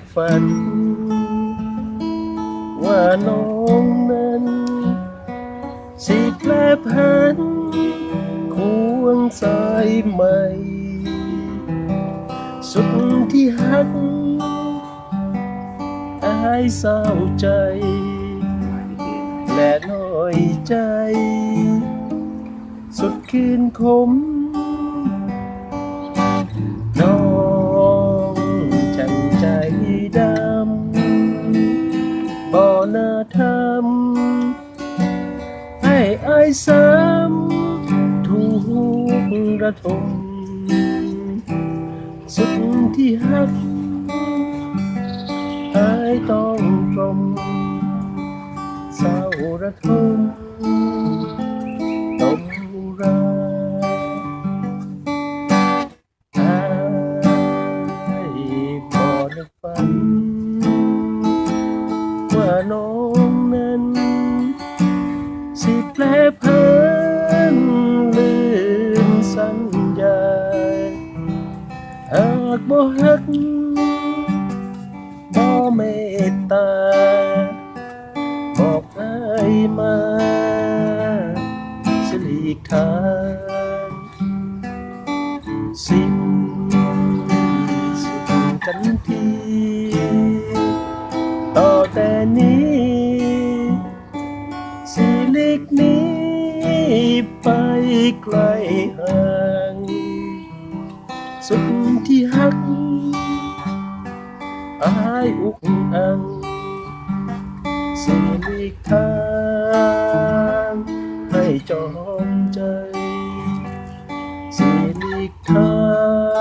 กฝัน ว่าน้องนั้นสิแปลพันควงสายใหม่ สุดที่หักอายเศร้าใจ และน้อยใจ สุดคืนคม บ่น่าทำให้อายซ้ำถูกระทมสุดที่หักอายต้องตรมเศร้าระทมตมราอายบ่ได้ฝัน ว่าน้องนั้น สิแปลเพันลืมสัญญา หากบ่ฮักบ่เมตตา บอกให้มาสิหลีกทางสิ้นสุดกันที หลีกหนี้ไปไกลห่างสุดที่หักอายอุกอังสิหลีกทางให้จอมใจสิหลีกทาง